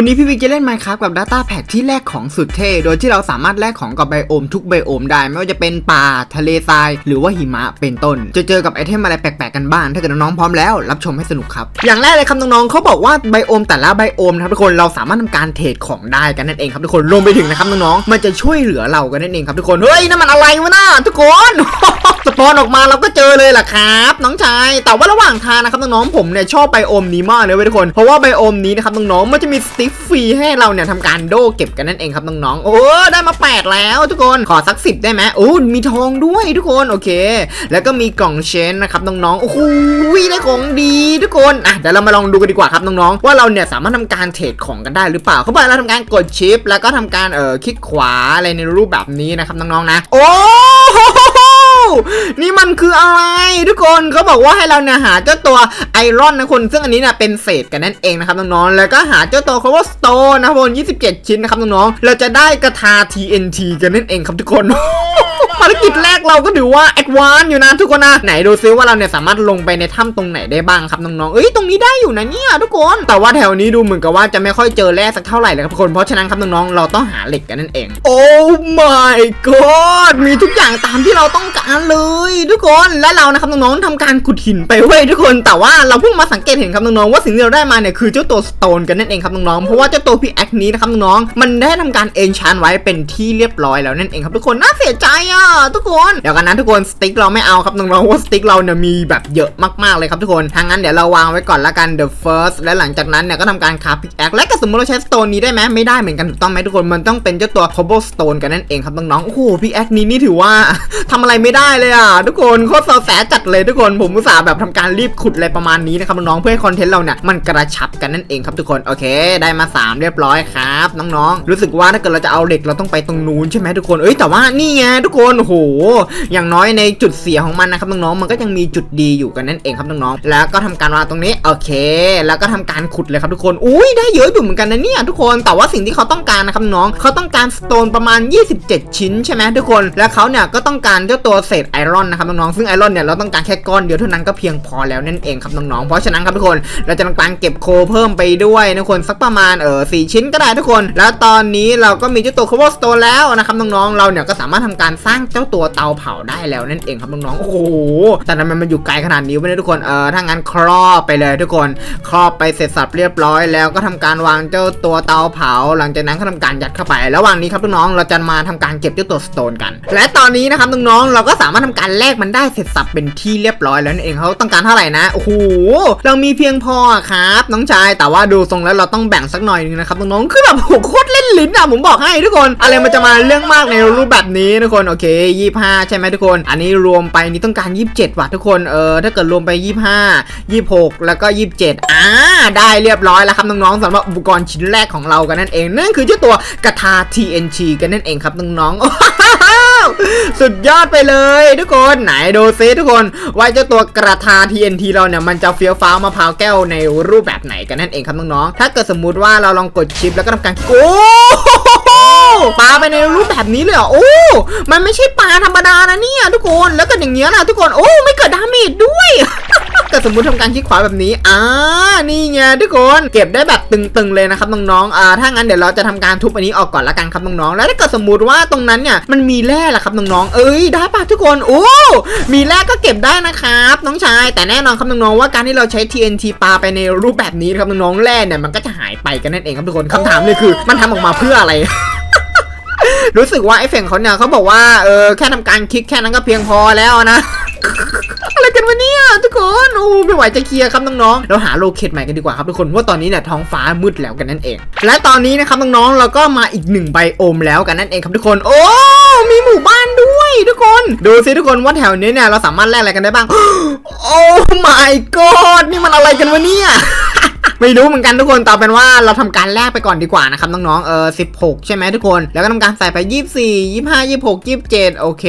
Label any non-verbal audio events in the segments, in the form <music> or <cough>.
วันนี้พี่วิกจะเล่น Minecraft กับ Data Pack ที่แลกของสุดเท่ โดยที่เราสามารถแลกของกับไบโอมทุกไบโอมได้ ไม่ว่าจะเป็นป่า ทะเลทราย หรือว่าหิมะเป็นต้น จะเจอกับไอเทมอะไรแปลกๆกันบ้าง ถ้าเกิดน้องๆพร้อมแล้ว รับชมให้สนุกครับ อย่างแรกเลยครับน้องๆเขาบอกว่าไบโอมแต่ละไบโอมนะครับทุกคนเราสามารถทำการเทรดของได้กันนั่นเองครับทุกคนรวมไปถึงนะครับน้องๆมันจะช่วยเหลือเรากันนั่นเองครับทุกคนเฮ้ยนั่นมันอะไรวะน่าทุกคนสปอนออกมาเราก็เจอเลยล่ะครับ น้องชายแต่ว่าระหว่างทางนะครับน้องๆผมเนี่ยชอบไบโอมนี้มากเลยเว้ยทุกคนเพราะว่าไบโอมนี้นะครับน้องๆมันจะมีสติฟรีให้เราเนี่ยทำการโดเก็บกันนั่นเองครับน้องๆ โอ้ได้มา 8 แล้วทุกคนขอสักสิบได้ไหมโอ้มีทองด้วยทุกคนโอเค แล้วก็มีกล่องเชนนะครับน้องๆโอ้โหได้ของดีทุกคนอะเดี๋ยวเรามาลองดูกันดีกว่าครับน้องๆว่าเราเนี่ยสามารถทำการเทรดของกันได้หรือเปล่าเขาบอกเราทำการกดชิป แล้วก็ทำการเอ่อคลิกขวาอะไรในรูปแบบนี้นะครับน้องๆนะ โอ้โห นี่มันคืออะไรทุกคนเขาบอกว่าให้เราเนี่ยหาเจ้าตัวไอรอนนะคนซึ่งอันนี้เนี่ยเป็นเศษกันนั่นเองนะครับน้องๆแล้วก็หาเจ้าตัวคาร์บอนสโตนนะครับผม27 ชิ้นนะครับน้องๆเราจะได้กระทา TNT กันนั่นเองครับทุกคน ภารกิจแรกเราก็ถือว่าแอดวานอยู่นะทุกคนนะไหนดูซิว่าเราเนี่ยสามารถลงไปในถ้ำตรงไหนได้บ้างครับน้องๆเอ้ยตรงนี้ได้อยู่นะเนี่ยทุกคน แต่ว่าแถวนี้ดูเหมือนกับว่าจะไม่ค่อยเจอแร่สักเท่าไหร่เลยครับทุกคนเพราะฉะนั้นครับน้องๆเราต้องหาเหล็กกันนั่นเอง โอ้ my god มีทุกอย่างตามที่เราต้องการเลย ทุกคนและเรานะครับน้องๆทำการขุดหินไปเว้ยทุกคน แต่ว่าเราเพิ่งมาสังเกตเห็นครับน้องๆว่าสิ่งที่เราได้มาเนี่ยคือเจ้าตัวสโตนกันนั่นเองครับน้องๆเพราะว่าเจ้าตัวพีแอคนี้นะครับน้องๆมันได้ทำการเอนชานไว้เป็นที่เรียบร้อยแล้วนั่นเองครับทุกคนน่าเสียใจอะทุกคนเดี๋ยวกันนะทุกคนสติ๊กเราไม่เอาครับน้องๆว่าสติ๊กเราเนี่ยมีแบบเยอะมากๆเลยครับทุกคนทางนั้นเดี๋ยวเราวางไว้ก่อนละกัน the first และหลังจากนั้นเนี่ยก็ทำการคราพิกแอคและก็สมมติเราใช้สโตนนี้ได้ไหมไม่ได้เหมือนกันถูกต้องไหมทุกคนมันต้องเป็นเจ้าตัว cobblestone กันนั่นเองครับน้องๆโอ้โหพิกแอคนี้นี่ถือว่าทำอะไรไม่ได้เลยอะทุกคนโคตรเซาแสจัดเลยทุกคนผมอุตส่าห์แบบทำการรีบขุดอะไรประมาณนี้นะครับน้องๆเพื่อให้คอนเทนต์เราเนี่ยมันกระชับกันนั่นเองครับทุกคนโอเค ได้มา 3 เรียบร้อยครับ น้องๆ รู้สึกว่าถ้าเกิดเราจะเอาเหล็กเราต้องไปตรงนู้นใช่ไหมทุกคนเอ้ยแต่ว่านี่ไงทุกคนโอ้โห อย่างน้อยในจุดเสียของมันนะครับน้องๆ มันก็ยังมีจุดดีอยู่กันนั่นเองครับน้องๆ แล้วก็ทำการวางตรงนี้โอเค แล้วก็ทำการขุดเลยครับทุกคน อุ้ยได้เยอะอยู่เหมือนกันนะเนี่ยทุกคน แต่ว่าสิ่งที่เขาต้องการนะครับน้องเขาต้องการสโตนประมาณ 27 ชิ้นใช่ไหมทุกคน และเขาเนี่ยก็ต้องการเจ้าตัวเศษไอรอนนะครับน้องๆ ซึ่งไอรอนเนี่ยเราต้องการแค่ก้อนเดียวเท่านั้นก็เพียงพอแล้วนั่นเองครับน้องๆ เพราะฉะนั้นครับทุกคน เราจะทำการเก็บโคเพิ่มไปด้วยนะทุกคนสักประมาณเออสชิ้นก็ได้ทุกคน แล้วตอนนี้เราก็มีเจ้าตัวคาร์บอนสโตนแล้วนะครับน้องๆ เราเนี่ยก็สามารถทำการสร้างเจ้าตัวเตาเผาได้แล้วนั่นเองครับน้องๆ โอ้โหแต่นั้นมันอยู่ไกลขนาดนี้วะเนี่ยทุกคน เออถ้างั้นครอบไปเลยทุกคน ครอบไปเสร็จสับเรียบร้อยแล้วก็ทำการวางเจ้าตัวเตาเผา หลังจากนั้นก็ทำการยัดเข้าไป ระหว่างนี้ครับน้องๆ เราจะมาทำการเก็บเจ้าตัวสโตนกัน และตอนนี้นะครับน้องๆ เราก็สามารถทำการแลกมันได้เสร็จสับเป็นที่เรียบร้อยแล้วนั่นเองเขาต้องการเท่าไหร่นะ โอ้โห เรามีเพียงพอครับ น้องชาย แต่ว่าดูทรงแล้วเราต้องแบ่งสักหน่อยนึงนะครับน้องๆ คือแบบโหโคตรเล่นลิ้นอะผมบอกให้ทุกคน อะไรมันจะมาเรื่องมากในรูปแบบนี้ทุกคน โอเค25 ใช่ไหมทุกคน อันนี้รวมไปนี่ต้องการ 27 วัตต์ทุกคน เออ ถ้าเกิดรวมไป 25 26 แล้วก็ 27 อ่า ได้เรียบร้อยแล้วครับน้องๆสำหรับอุปกรณ์ชิ้นแรกของเรากันนั่นเอง นั่นคือเจ้าตัวกระทา TNT กันนั่นเองครับน้องๆ สุดยอดไปเลยทุกคน ไหนดูซิทุกคนว่าเจ้าตัวกระทา TNT เราเนี่ยมันจะเฟี้ยวฟ้าวมะพร้าวแก้วในรูปแบบไหนกันนั่นเองครับน้องๆ ถ้าเกิดสมมุติว่าเราลองกดชิปแล้วก็ทำการโอ้ ปลาไปในรูปแบบนี้เลยเหรอโอ้ มันไม่ใช่ปลาธรรมดานะเนี่ยทุกคน แล้วก็อย่างเงี้ยนะทุกคน โอ้ ไม่เกิดดาเมจด้วยก็สมมุติทำการคลิกขวาแบบนี้ อ่า นี่ไงทุกคน เก็บได้แบบตึงๆเลยนะครับน้องๆ อ่า ถ้างั้นเดี๋ยวเราจะทำการทุบอันนี้ออกก่อนละกันครับน้องๆ แล้วถ้าเกิดสมมุติว่าตรงนั้นเนี่ยมันมีแร่ล่ะครับน้องๆ เอ้ยได้ปะทุกคน โอ้ มีแร่ก็เก็บได้นะครับ น้องชาย แต่แน่นอนครับน้องๆ ว่าการที่เราใช้ TNT ปาไปในรูปแบบนี้ครับน้องๆ แร่เนี่ยมันก็จะหายไปกันนั่นเองครับทุกคนคำถามเลยคือ มันทำออกมาเพื่ออะไร รู้สึกว่าไอ้เฟงเขาเนี่ยเขาบอกว่าเออแค่ทำการคลิกแค่นั้นก็เพียงพอแล้วนะอะไรกันวะเนี่ยทุกคนโอ้ไม่ไหวจะเคลียร์ครับน้องๆเราหาโลเคทใหม่กันดีกว่าครับทุกคนว่าตอนนี้เนี่ยท้องฟ้ามืดแล้วกันนั่นเอง และตอนนี้นะครับน้องๆเราก็มาอีกหนึ่งไบโอมแล้วกันนั่นเองครับทุกคน โอ้มีหมู่บ้านด้วยทุกคน ดูสิทุกคนว่าแถวนี้เนี่ยเราสามารถแลกอะไรกันได้บ้าง โอ้ my god นี่มันอะไรกันวะเนี่ย ไม่รู้เหมือนกันทุกคนต่อเป็นว่าเราทำการแลกไปก่อนดีกว่านะครับน้องๆเออ16ใช่ไหมทุกคนแล้วก็ทำการใส่ไป24 25 26 27โอเค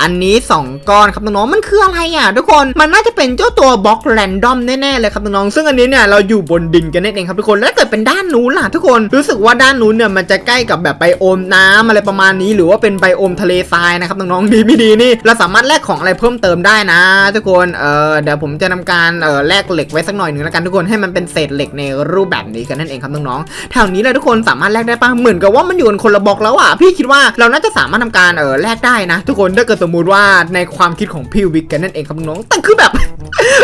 อันนี้ 2 ก้อนครับน้องๆมันคืออะไรอะ ทุกคนมันน่าจะเป็นเจ้าตัวบล็อกแรนดอมแน่ๆเลยครับน้องๆซึ่งอันนี้เนี่ยเราอยู่บนดินกันนั่นเองครับทุกคนแล้วเกิดเป็นด้านนู้นล่ะทุกคนรู้สึกว่าด้านนู้นเนี่ยมันจะใกล้กับแบบไบโอมน้ำอะไรประมาณนี้ หรือว่าเป็นไบโอมทะเลทรายนะครับน้องๆดีไม่ดีนี่เราสามารถแลกของอะไรเพิ่มเติมได้นะ ทุกคนเออเดี๋ยวผมจะทำการเออแลกเหล็กไว้สักหน่อยหนึ่งแล้วกันทุกคนให้มันเป็นเศษษเหล็กในรูปแบบนี้กันนั่นเองครับน้องๆแถวนี้เลยทุกคนสามารถแลกได้ปะเหมือนกับว่ามันอยู่กันคนละบล็อกแล้วอะพี่คิดว่าเราน่าจะสามารถทำการเออแลกได้นะ ทุกคนถ้าเกิดสมมุติว่าในความคิดของพี่วิกกันนั่นเองครับน้องๆแต่คือแบบ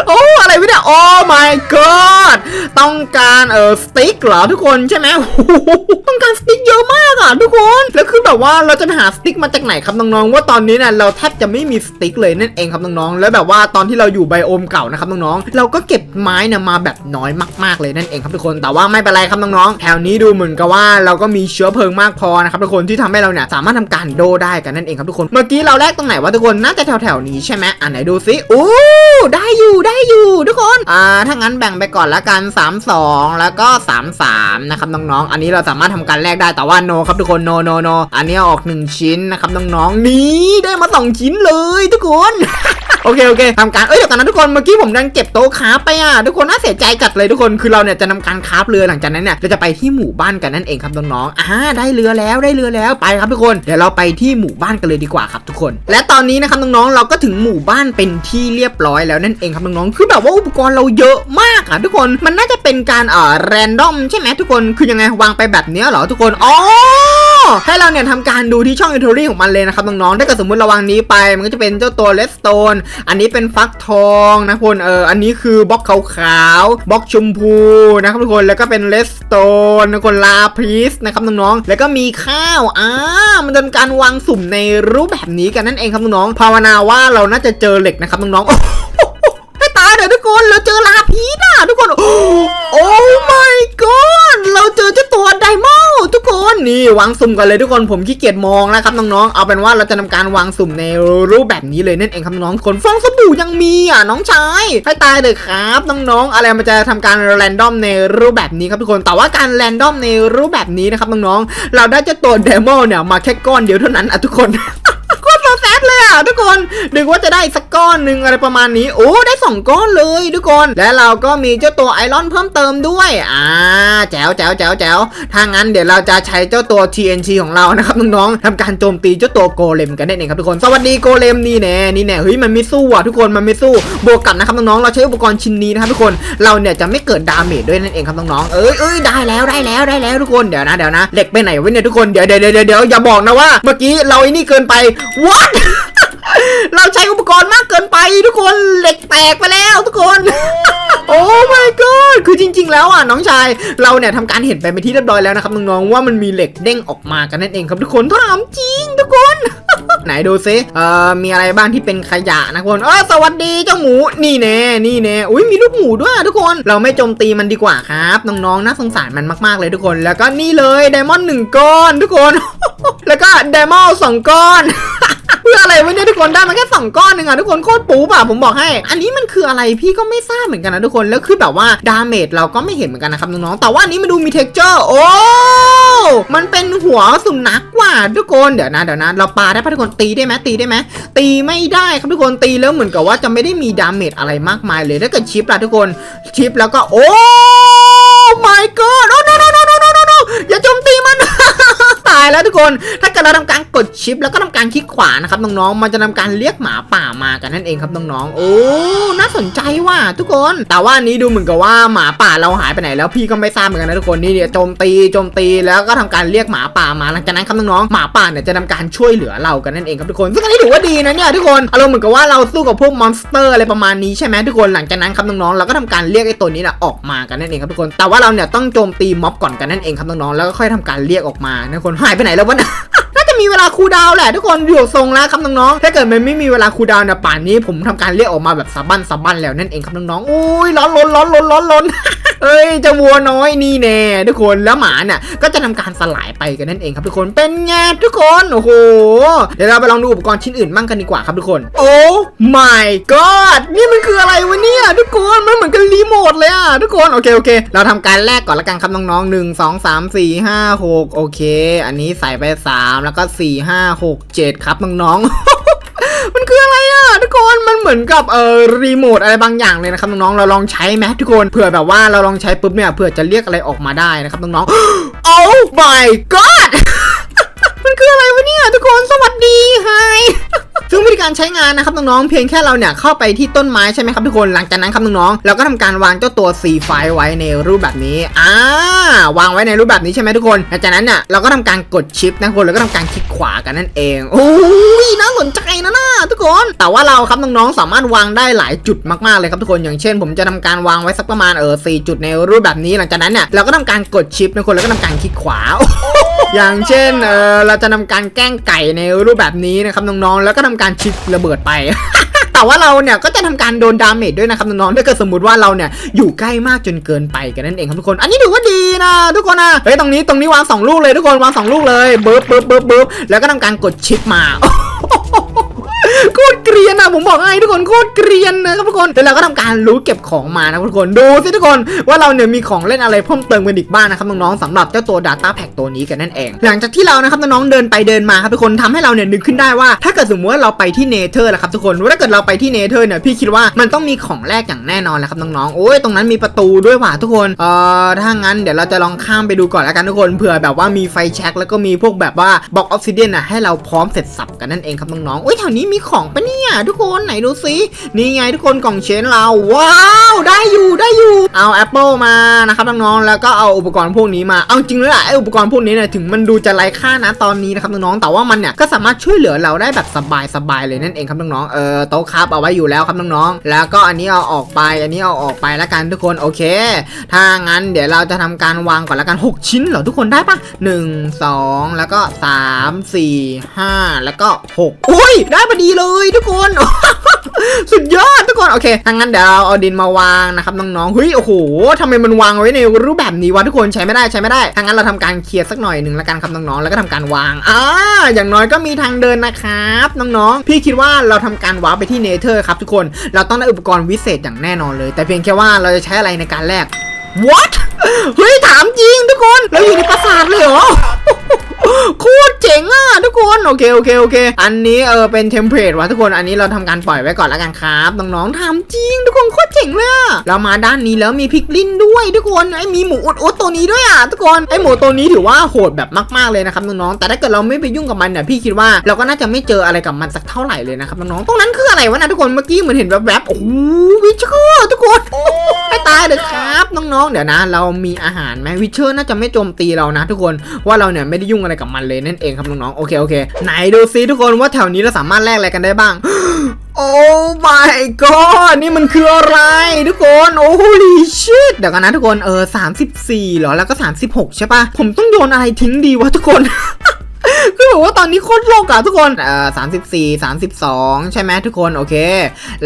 โอ้อะไรวะเนี่ยโอ้ my god ต้องการเออสติ๊กเหรอทุกคนใช่ไหมต้องการสติ๊กเยอะมากอะทุกคนแล้วคือแบบว่าเราจะไปหาสติ๊กมาจากไหนครับน้องๆว่าตอนนี้เนี่ยเราแทบจะไม่มีสติ๊กเลยนั่นเองครับน้องๆแล้วแบบว่าตอนที่เราอยู่ไบโอมเก่านะครับน้องๆเราก็เก็บไม้เนี่ยมาแบบน้อยมากๆเลยนั่นเองครับทุกคน แต่ว่าไม่เป็นไรครับน้องๆ แถวนี้ดูเหมือนกับว่าเราก็มีเชื้อเพลิงมากพอนะครับทุกคนที่ทำให้เราเนี่ยสามารถทำการโดได้กันนั่นเองครับทุกคน เมื่อกี้เราแลกตรงไหนวะทุกคน น่าจะแถวๆนี้ใช่ไหมอะไหนดูซิโอ้ได้อยู่ได้อยู่ทุกคน อ่า ถ้างั้นแบ่งไปก่อนละกัน 3 2 แล้วก็ 3 3 นะครับน้องๆ อันนี้เราสามารถทำการแลกได้ แต่ว่าโนครับทุกคนโนโนโนอันนี้ออก 1 ชิ้นนะครับน้องๆ นี่ได้มา 2 ชิ้นเลยทุกคน โอเคโอเคทำการเอ้ยเดี๋ยวกันนะทุกคนเมื่อกี้ผมดันเก็บโต๊ะคราไปอะทุกคนน่าเสียใจจัดเลยทุกคนคือเราเนี่ยจะนำการคราฟเรือหลังจากนั้นเนี่ยเราจะไปที่หมู่บ้านกันนั่นเองครับน้องๆอ่าได้เรือแล้วได้เรือแล้วไปครับทุกคนเดี๋ยวเราไปที่หมู่บ้านกันเลยดีกว่าครับทุกคน และตอนนี้นะครับน้องๆเราก็ถึงหมู่บ้านเป็นที่เรียบร้อยแล้วนั่นเองครับน้องๆคือแบบว่าอุปกรณ์เราเยอะมากอะทุกคนมันน่าจะเป็นการเอ่อแรนดอมใช่ไหมทุกคนคือยังไงวางไปแบบเนี้ยเหรอทุกคนอ๋อ ให้เราเนี่ยทำการดูที่ช่องอินทรีของมันเลยนะครับน้องๆถ้าเกิดสมมติเราวางนี้ไป มันก็จะเป็นเจ้าตัวเลสโตนอันนี้เป็นฟักทองนะทุกคนเอออันนี้คือบล็อกขาวๆบล็อกชมพูนะครับทุกคนแล้วก็เป็นเลสโตนนะทุกคนลาพิสนะครับน้องๆแล้วก็มีข้าวอ่ามันเป็นการวางสุ่มในรูปแบบนี้กันนั่นเองครับน้องๆภาวนาว่าเราน่าจะเจอเหล็กนะครับน้องๆให้ตายเถอะทุกคนเราเจอลาพีสอะทุกคนโอ้ my god เราเจอเจ้าตัวไดมอน นี่วางสุ่มกันเลยทุกคนผมขี้เกียจมองนะครับน้องๆเอาเป็นว่าเราจะทำการวางสุ่มในรูปแบบนี้เลยนั่นเองครับน้องๆขนฟองสบู่ยังมีอะน้องชายให้ตายเลยครับน้องๆอะไรมันจะทำการแรนดอมในรูปแบบนี้ครับทุกคนแต่ว่าการแรนดอมในรูปแบบนี้นะครับน้องๆเราได้จะตัวเดโมเนี่ยมาแค่ก้อนเดียวเท่านั้นอะทุกคน โคตรโซแซดเลยอะทุกคนนึกว่าจะได้สักก้อนหนึ่งอะไรประมาณนี้ โอ้ได้สองก้อนเลยทุกคน และเราก็มีเจ้าตัวไอรอนเพิ่มเติมด้วย อ่าแจ๋วแจ๋วแจ๋วแจ๋วถ้างั้นเดี๋ยวเราจะใช้เจ้าตัว TNT ของเรานะครับน้องๆทำการโจมตีเจ้าตัวโกเลมกันนั่นเองครับทุกคน สวัสดีโกเลมนี่แน่นี่แน่เฮ้ยมันไม่สู้อะทุกคนมันไม่สู้บวกกับนะครับน้องๆเราใช้อุปกรณ์ชิ้นนี้นะครับทุกคนเราเนี่ยจะไม่เกิดดาเมจด้วยนั่นเองครับน้องๆเอ้ยเอ้ยได้แล้วได้แล้วได้แล้วทุกคนเดี๋ยวนะเดี๋ยวนะเหล็กไปไหนวะเนี่ยทุกคนเดี๋ยวเดี๋ยวเดี๋ยวอย่าบอกนะว่าเมื่อกี้เราไอ้นี่เกินไป what <laughs> เราใช้อุปกรณ์มากเกินไปทุกคนเหล็กแตกไปแล้วทุกคน โอ้ my god คือจริง ๆ แล้วอะน้องชายเราเนี่ยทำการเห็นไปเป็นที่เรียบร้อยแล้วนะครับน้องๆว่ามันมีเหล็กเด้งออกมากันนั่นเองครับทุกคนถามจริงทุกคนไหนดูซิเอ่อ มีอะไรบ้างที่เป็นขยะนะทุกคนเออสวัสดีเจ้าหมู นี่แน่ นี่แน่ อุ้ยมีลูกหมูด้วยอะทุกคน เราไม่โจมตีมันดีกว่าครับ น้องๆ น่าสงสารมันมากๆเลยทุกคน แล้วก็นี่เลยไดมอนด์หนึ่งก้อนทุกคน แล้วก็ไดมอนด์สองก้อนเพื่ อะไรวะเนี่ยทุกคนได้มาแค่สองก้อนหนึ่งอะทุกคนโคตรปูป่ะผมบอกให้ อันนี้มันคืออะไรพี่ก็ไม่ทราบเหมือนกันนะทุกคนแล้วคือแบบว่าดาเมจเราก็ไม่เห็นเหมือนกันนะครับน้องๆแต่ว่าอันนี้มาดูมีเท็กเจอร์โอ้มันเป็นหัวสุนัขว่ะทุกคนเดี๋ยวนะเดี๋ยวนะเราปาได้ปะทุกคนตีได้ไหมตีได้ไหมตีไม่ได้ครับทุกคนตีแล้วเหมือนกับว่าจะไม่ได้มีดาเมจอะไรมากมายเลยถ้าเกิดชิปล่ะทุกคนชิปแล้วก็โอ้ my god โอ้ no no no no no no no อย่าโจมตีมันายแล้วทุกคน ถ้าเกิดเราทำการกดชิป แล้วก็ทำการคลิกขวานะครับน้องๆ มันจะทำการเรียกหมาป่ามากันนั่นเองครับน้องๆ โอ้ น่าสนใจว่ะทุกคน แต่ว่านี้ดูเหมือนกับว่าหมาป่าเราหายไปไหนแล้วพี่ก็ไม่ทราบเหมือนกันนะทุกคนนี่เนี่ยโจมตีโจมตีแล้วก็ทำการเรียกหมาป่ามาหลังจากนั้นครับน้องๆ หมาป่าเนี่ยจะทำการช่วยเหลือเรากันนั่นเองครับทุกคน ซึ่งอันนี้ถือว่าดีนะเนี่ยทุกคน อารมณ์เหมือนกับว่าเราสู้กับพวกมอนสเตอร์อะไรประมาณนี้ใช่ไหมทุกคน หลังจากนั้นครับน้องๆ เราก็ทำการเรียกไอ้ตัวนี้นะออกมากันนั่นเองครับทุกคน แต่ว่าเราเนี่ยต้องโจมตีม็อบก่อนกันนั่นเองครับน้องๆ แล้วก็ค่อยทำการเรียกออกมานะคนหายไปไหนแล้ววะเนี่ยน่าจะมีเวลาคูดาวแหละทุกคนอยู่ทรงแล้วครับน้องๆ ถ้าเกิดมันไม่มีเวลาคูดาวเนี่ยป่านนี้ผมทำการเรียกออกมาแบบสะบั้นสะบั้นแล้วนั่นเองครับน้องๆ อุ้ยร้อนร้อนร้อนร้อนร้อน เอ้ยเจะวัวน้อยนี่แน่ทุกคนแล้วหมาเนี่ยก็จะทำการสลายไปกันนั่นเองครับทุกคนเป็นไงทุกคนโอ้โหเดี๋ยวเราไปลองดูอุปกรณ์ชิ้นอื่นมั่งกันดีกว่าครับทุกคน โอ้ my god นี่มันคืออะไรวะเนี่ยทุกคนมันเหมือนกันรีโมทเลยอะทุกคนโอเคโอเค เราทำการแลกก่อนละกันครับน้องๆหนึ่งสองสามสี่ห้าหกโอเค อันนี้ใส่ไปสามแล้วก็สี่ห้าหกเจ็ดครับน้องๆ มันคืออะไรอะทุกคนมันเหมือนกับเอ่อรีโมทอะไรบางอย่างเลยนะครับน้องๆเราลองใช้ไหมทุกคนเผื่อแบบว่าเราลองใช้ปุ๊บเนี่ยเผื่อจะเรียกอะไรออกมาได้นะครับน้องๆ oh my god มันคืออะไรวะเนี่ยทุกคนสวัสดีไฮ ซึ่งวิธีการใช้งานนะครับน้องๆเพียงแค่เราเนี่ยเข้าไปที่ต้นไม้ใช่ไหมครับทุกคนหลังจากนั้นครับน้องๆเราก็ทำการวางเจ้าตัว C ไฟไว้ในรูปแบบนี้อ่าวางไว้ในรูปแบบนี้ใช่ไหมทุกคนหลังจากนั้นเนี่ยเราก็ทำการกดชิปนะทุกคนแล้วก็ทำการคลิกขวากันนั่นเองโอ้ยน่าสนใจนะน่าทุกคน แต่ว่าเราครับน้องๆสามารถวางได้หลายจุดมากๆเลยครับทุกคนอย่างเช่น ผมจะทำการวางไว้สักประมาณเออสี่จุดในรูปแบบนี้หลังจากนั้นเนี่ยเราก็ทำการกดชิปนะทุกคนแล้วก็ทำการคลิกขวา อย่างเช่นเออเราจะทำการแกล้งไก่ในรูปแบบนี้นะครับน้องๆ แล้วก็ทำการชิประเบิดไป แต่ว่าเราเนี่ยก็จะทำการโดนดาเมจด้วยนะครับน้องๆถ้าเกิดสมมติว่าเราเนี่ยอยู่ใกล้มากจนเกินไปกันนั่นเองครับทุกคน อันนี้ถือว่าดีนะทุกคนนะเฮ้ยตรงนี้ตรงนี้วางสองลูกเลยทุกคนวางสองลูกเลยเบิร์บเบิร์บเบิร์บเบิร์บแล้วก็ทำการกดชิปมา โคตรเกรียนอะผมบอกให้ทุกคนโคตรเกรียนนะครับทุกคนแล้วเราก็ทำการรู้เก็บของมานะทุกคนดูสิทุกคนว่าเราเนี่ยมีของเล่นอะไรเพิ่มเติมกันอีกบ้างนะครับน้องๆสำหรับเจ้าตัว Data Pack ตัวนี้กันนั่นเอง หลังจากที่เรานะครับน้องๆเดินไปเดินมาครับทุกคนทำให้เราเนี่ยนึกขึ้นได้ว่า ถ้าเกิดสมมติว่าเราไปที่เนเธอร์ละครับทุกคนว่าถ้าเกิดเราไปที่เนเธอร์เนี่ยพี่คิดว่ามันต้องมีของแรกอย่างแน่นอนแหละครับน้องๆโอ้ยตรงนั้นมีประตูด้วยว่ะทุกคนเอ่อถ้างั้นเดี๋ยวเราจะลองข้ามไปดูก่อนแล้วกันทุกคนเผื่อแบบว่ามีไฟแช็กแล้วก็มีพวกแบบว่าบล็อกออฟซิเดียนนะให้เราพร้อมเสร็จสับกันนั่นเองครับน้องๆโอ้ยแถวนี้มีของปะเนี่ยทุกคนไหนดูซินี่ไงทุกคนกล่องเชนเราว้าวได้อยู่ได้อยู่เอาแอปเปิลมานะครับน้องๆแล้วก็เอาอุปกรณ์พวกนี้มาเอาจริงเลยแหละไออุปกรณ์พวกนี้เนี่ยถึงมันดูจะไร้ค่านะตอนนี้นะครับน้องๆแต่ว่ามันเนี่ยก็สามารถช่วยเหลือเราได้แบบสบายๆเลยนั่นเองครับน้องๆเออโต๊ะครับเอาไว้อยู่แล้วครับน้องๆแล้วก็อันนี้เอาออกไปอันนี้เอาออกไปแล้วกันทุกคนโอเค ถ้างั้นเดี๋ยวเราจะทำการวางก่อนแล้วกัน 6 ชิ้นเหรอทุกคนได้ปะ1 2 แล้วก็ 3 4 5 แล้วก็ 6 อุ้ยได้พอดีเลยทุกคน สุดยอดทุกคนโอเคถ้างั้นเดี๋ยวเราเอาดินมาวางนะครับน้องๆเฮ้ยโอ้โหทำไมมันวางไว้ในรูปแบบนี้วะทุกคนใช้ไม่ได้ใช้ไม่ได้ถ้างั้นเราทำการเคลียร์สักหน่อยหนึ่งล้วกันครับน้องๆแล้วก็ทำการวางอ่าอย่างน้อยก็มีทางเดินนะครับน้องๆพี่คิดว่าเราทำการวาร์ปไปที่เนเธอร์ครับทุกคนเราต้องได้อุปกรณ์วิเศษอย่างแน่นอนเลย แต่เพียงแค่ว่าเราจะใช้อะไรในการแลก what เฮ้ยถามจริงทุกคน เราอยู่ในปราสาทเลยเหรอ โคตรเจ๋งอะทุกคนโอเคโอเคโอเค อันนี้เออเป็นเทมเพลตว่ะทุกคนอันนี้เราทำการปล่อยไว้ก่อนแล้วกันครับน้องๆทำจริง ทุกคนโคตรเจ๋งเลยเรามาด้านนี้แล้วมีพิกลิ้นด้วยทุกคนไอ้มีหมูอดอดตัวนี้ด้วยอะทุกคนไอ้หมูตัวนี้ถือว่าโหดแบบมากๆเลยนะครับน้องๆแต่ถ้าเกิดเราไม่ไปยุ่งกับมันเนี่ยพี่คิดว่าเราก็น่าจะไม่เจออะไรกับมันสักเท่าไหร่เลยนะครับน้องๆตรงนั้นคืออะไรวะนะทุกคนเมื่อกี้เหมือนเห็นแวบๆโอ้โหวิเชอร์ทุกคนไม่ตายเลยครับน้องๆ เดี๋ยวนะ เรามีอาหารไหมวิเชอร์น่าจะไม่โจมตีเรานะ ทุกคนว่าเราเนี่ยไม่ได้ยุ่งอะไรกับมันเลยนั่นเองครับน้องๆโอเคโอเคไหนดูซิทุกคนว่าแถวนี้เราสามารถแลกอะไรกันได้บ้างโอ้ my god นี่มันคืออะไรทุกคน โอ้ holy shit เดี๋ยวกันนะทุกคน เออ 34เหรอ แล้วก็ 36 ใช่ปะผมต้องโยนอะไรทิ้งดีวะทุกคน คือแบบว่าตอนนี้โคตรโลกอะทุกคน เอ่อสามสิบสี่สามสิบสองใช่ไหมทุกคน โอเค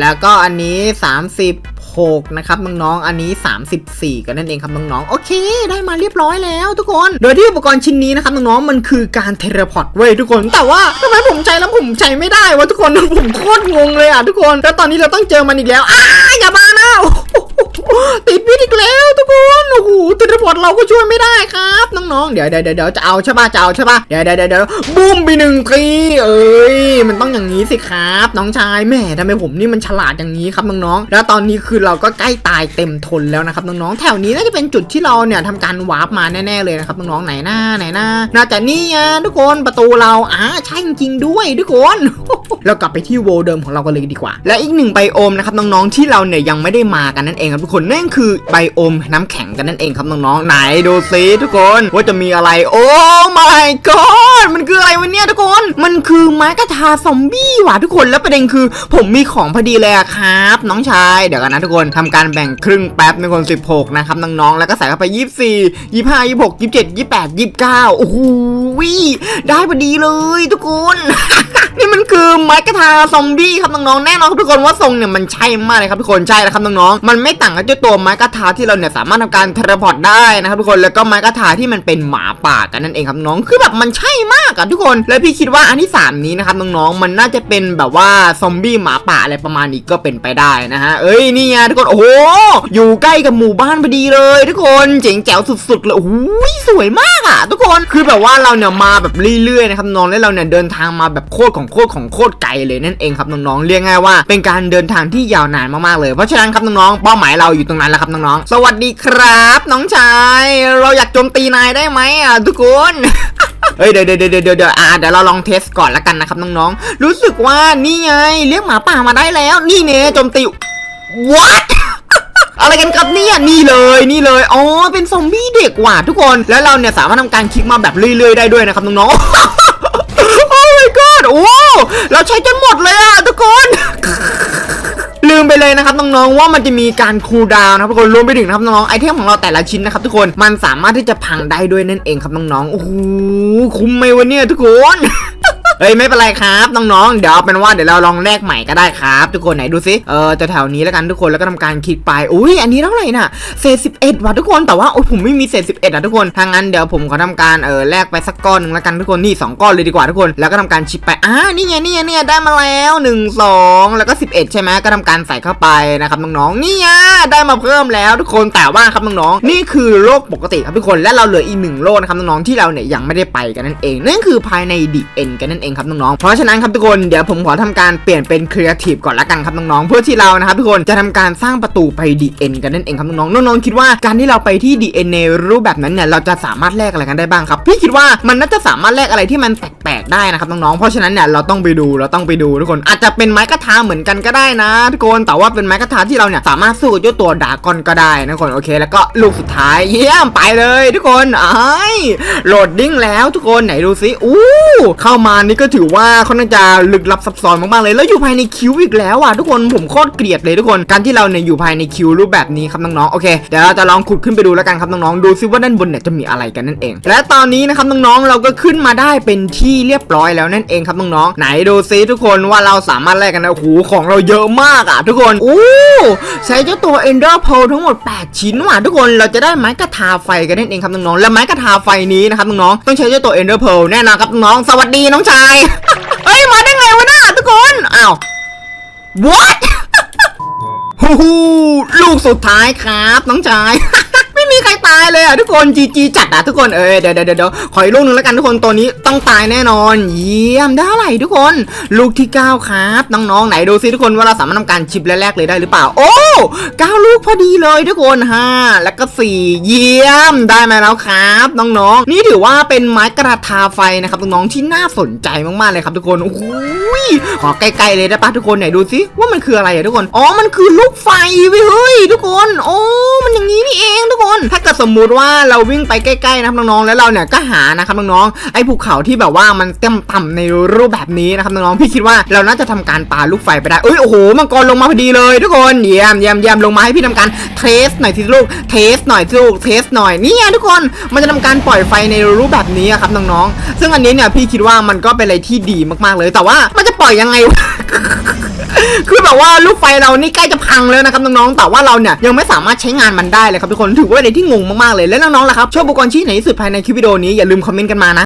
แล้วก็อันนี้สามสิบหกนะครับน้องๆ อันนี้ 34 กันนั่นเองครับน้องๆ โอเค ได้มาเรียบร้อยแล้วทุกคน โดยที่อุปกรณ์ชิ้นนี้นะครับน้องๆ มันคือการเทเลพอร์ตเว้ยทุกคน แต่ว่าทำไมผมใช้แล้วผมใช้ไม่ได้วะทุกคน ผมโคตรงงเลยอะทุกคน แล้วตอนนี้เราต้องเจอมันอีกแล้วอ้าอย่ามานะ ติดพิษอีกแล้วทุกคนโอ้โหเทเลพอร์ตเราก็ช่วยไม่ได้ครับน้องๆเดี๋ยวเดี๋ยวเดี๋ยวจะเอาใช่ป่ะจะเอาใช่ป่ะเดี๋ยวเดี๋ยวเดี๋ยวบูมไปหนึ่งทีเอ้ยมันต้องอย่างนี้สิครับ น้องชายแหม่ทำไมผมนี่มันฉลาดอย่างนี้ครับน้องๆแล้วตอนนี้คือเราก็ใกล้ตายเต็มทนแล้วนะครับน้องๆแถวนี้น่าจะเป็นจุดที่เราเนี่ยทำการวาร์ปมาแน่ๆเลยนะครับน้องๆไหนหน้าไหนหน้าน่าจะนี่ไงทุกคนประตูเราอ่าใช่จริงด้วยทุกคน เรากลับไปที่โวเดิมของเรากันเลยดีกว่า และอีกหนึ่งไบโอมนะครับน้องๆที่เราเนี่ยยังไม่ได้มากันนั่นเองครับทุกคนนั่นคือไบโอมน้ำแข็งกันนั่นเองครับน้องๆไหนดูซิทุกคนว่าจะมีอะไร โอ้ my god มันคืออะไรวะเนี่ยทุกคน มันคือไม้กระทาซอมบี้ว่ะทุกคนแล้วประเด็นคือ ผมมีของพอดีเลยครับ น้องชายเดี๋ยวกันนะทุกคนทำการแบ่งครึ่งแป๊บในคน 16 นะครับน้องๆแล้วก็ใส่เข้าไป 24 25 26 27 28 29โอ้โหได้พอดีเลยทุกคน นี่มันคือ ไม้กระทาซอมบี้ครับน้องๆแน่นอนครับทุกคนว่าทรงเนี่ยมันใช่มากเลยครับทุกคนใช่แล้วครับน้องๆมันไม่ต่างกับเจ้าตัวไม้กระทาที่เราเนี่ยสามารถทำการเทเลพอร์ตได้นะครับทุกคนแล้วก็ไม้กระทาที่มันเป็นหมาป่ากันนั่นเองครับน้องคือแบบมันใช่มากอะทุกคน แล้วพี่คิดว่าอันที่สามนี้นะครับน้องๆมันน่าจะเป็นแบบว่าซอมบี้หมาป่าอะไรประมาณนี้ก็เป็นไปได้นะฮะเอ้ยนี่ไงทุกคนโอ้โหอยู่ใกล้กับหมู่บ้านพอดีเลย ทุกคนเจ๋งแจ๋วสุดๆเลยโอ้โหสวยมากอะทุกคนคือแบบว่าเราเนี่ยมาแบบเรื่อยๆนะครับน้องแล้วเราเนี่ยเดินทางมาแบบโคตรของโคตรของโคตรไกลเลยนั่นเองครับน้องๆเรียกง่ายว่า เป็นการเดินทางที่ยาวนานมากๆเลย เพราะฉะนั้นครับน้องๆเป้าหมายเราอยู่ตรงนั้นแล้วครับน้องๆสวัสดีครับ น้องชาย เราอยากโจมตีนายได้ไหมอะทุกคนเฮ้ยเดี๋ยวเดี๋ยวเดี๋ยวเดี๋ยวเดี๋ยวอะเดี๋ยวเราลองเทสก่อนละกันนะครับน้องๆ รู้สึกว่านี่ไงเรียกหมาป่ามาได้แล้ว นี่เน่โจมตี what อะไรกันครับเนี่ยนี่เลยนี่เลยอ๋อเป็นซอมบี้เด็กว่ะทุกคน แล้วเราเนี่ยสามารถทำการคลิกมาแบบเรื่อยๆได้ด้วยนะครับน้องๆ โอ้เราใช้จนหมดเลยอะทุกคนลืมไปเลยนะครับน้องๆว่ามันจะมีการคูลดาวน์นะครับทุกคนรวมไปถึงนะครับน้องๆไอเทมของเราแต่ละชิ้นนะครับทุกคนมันสามารถที่จะพังได้ด้วยนั่นเองครับน้องๆโอ้โหคุ้มไหมวะเนี่ยทุกคน เฮ้ยไม่เป็นไรครับ น้องๆ เดี๋ยวเป็นว่าเดี๋ยวเราลองแลกใหม่ก็ได้ครับ ทุกคนไหนดูซิเออจะแถวนี้แล้วกันทุกคนแล้วก็ทำการคลิกไปอุ้ยอันนี้เท่าไหร่น่ะเศษสิบเอ็ดว่ะทุกคนแต่ว่าโอ้ยผมไม่มีเศษสิบเอ็ดอะทุกคนถ้างั้นเดี๋ยวผมขอทำการเออแลกไปสักก้อนหนึ่งแล้วกันทุกคนนี่สองก้อนเลยดีกว่าทุกคนแล้วก็ทำการชิปไปอ่านี่ไงนี่ไงเนี่ยได้มาแล้วหนึ่งสองแล้วก็สิบเอ็ดใช่ไหมก็ทำการใส่เข้าไปนะครับน้องๆนี่ไงได้มาเพิ่มแล้วทุกคนแต่ว่าครับน้องๆนี่คือโลกปกติครับทุกคนและเราเหลืออีกหนึ่งโลกนะครับน้องๆที่เราเนี่ยยังไม่ได้ไปกันนั่นเองนั่นคือภายในดีเอ็นกันนั่นเองครับน้องๆ เพราะฉะนั้นครับทุกคนเดี๋ยวผมขอทำการเปลี่ยนเป็นครีเอทีฟก่อนละกันครับน้องๆ เพื่อที่เรานะครับทุกคนจะทำการสร้างประตูไปดีเอ็นกันนั่นเองครับน้องๆ น้องๆ คิดว่าการที่เราไปที่ดีเอ็นในรูปแบบนั้นเนี่ยเราจะสามารถแลกอะไรกันได้บ้างครับ พี่คิดว่ามันน่าจะสามารถแลกอะไรที่มันแปลกๆได้นะครับน้องๆ เพราะฉะนั้นเนี่ยเราต้องไปดูเราต้องไปดูทุกคนอาจจะเป็นไม้กระทาเหมือนกันก็ได้นะทุกคนแต่ว่าเป็นไม้กระทาที่เราเนี่ยสามารถสู้กับเจ้าตัวดากอนก็ได้นะทุกคนโอเค แล้วก็ลูกสุดท้ายเยี่ยมไปเลย ทุกคนอ้ายโหลดดิ้งแล้วทุกคนไหนดูซิอู้เข้ามานี่ก็ถือว่าค่อนข้างจะลึกลับซับซ้อนมากๆเลย แล้วอยู่ภายในคิวอีกแล้วอะทุกคนผมโคตรเกลียดเลยทุกคนการที่เราเนี่ยอยู่ภายในคิวรูปแบบนี้ครับน้องๆโอเคเดี๋ยวเราจะลองขุดขึ้นไปดูแล้วกันครับน้องๆดูซิว่าด้านบนเนี่ยจะมีอะไรกันนั่นเอง และตอนนี้นะครับน้องๆเราก็ขึ้นมาได้เป็นที่เรียบร้อยแล้วนั่นเองครับน้องๆไหนดูซิทุกคนว่าเราสามารถแลกกันนะโอ้โหของเราเยอะมากอะทุกคนอู้ใช้เจ้าตัว Ender Pearl ทั้งหมด 8 ชิ้นว่ะทุกคนเราจะได้ไม้กระทาไฟกันนั่นเองครับน้องๆและไม้กระทาไฟนี้นะครับน้องๆต้องใช้เจ้าตัว Ender Pearl แน่นอนครับน้องสวัสดีน้องชายเฮ้ยมาได้ไงวะน่าทุกคนอ้าว what ฮู้ลูกสุดท้ายครับ น้องชายายเลยอะทุกคนจีจีจัดอะทุกคนเออเดี๋ยวเดี๋ยวเดี๋ยวขออีกลูกหนึงแล้วกันทุกคนตัวนี้ต้องตายแน่นอน เยี่ยมได้เท่าไหร่ทุกคน ลูกที่9ครับน้องๆไหนดูซิทุกคนว่าเราสามารถทำการชิปแรกๆเลยได้หรือเปล่า โอ้เก้าลูกพอดีเลยทุกคนห้าแล้วก็สี่เยี่ยมได้มาแล้วครับน้องๆ นี่ถือว่าเป็นไม้กระทาไฟนะครับน้องๆที่น่าสนใจมากๆเลยครับทุกคนโอ้โหขอใกล้ๆเลยได้ปะทุกคนไหนดูซิว่ามันคืออะไรอะทุกคนอ๋อมันคือลูกไฟเว้ยเฮ้ยทุกคน โอ้มันอย่างนี้นี่เองทุกคนถ้าเกิดสมมุติว่าเราวิ่งไปใกล้ๆนะครับน้องๆแล้วเราเนี่ยก็หานะครับน้องๆไอ้ภูเขาที่แบบว่ามันเต็มต่ำในรูปแบบนี้นะครับน้องๆพี่คิดว่าเราน่าจะทำการปาลูกไฟไปได้เอ้ยโอ้โหมังกรลงมาพอดีเลยทุกคนเยี่ยมเยี่ยมเยี่ยมลงมาให้พี่ทำการเทสหน่อยสิลูกเทสหน่อยสิลูกเทสหน่อยนี่ไงทุกคนมันจะทำการปล่อยไฟในรูปแบบนี้ครับน้องๆซึ่งอันนี้เนี่ยพี่คิดว่ามันก็เป็นอะไรที่ดีมากๆเลย แต่ว่ามันจะปล่อยยังไง คือแบบว่าลูกไฟเรานี่ใกล้จะพังแล้วนะครับน้องๆแต่ว่าเราเนี่ยยังไม่สามารถใช้งานมันได้เลยครับทุกคนถือว่าเป็นอะไรที่งงมากๆเลยและน้องๆล่ะครับชอบอุปกรณ์ชิ้นไหนที่สุดภายในคลิปวิดีโอนี้อย่าลืมคอมเมนต์กันมานะ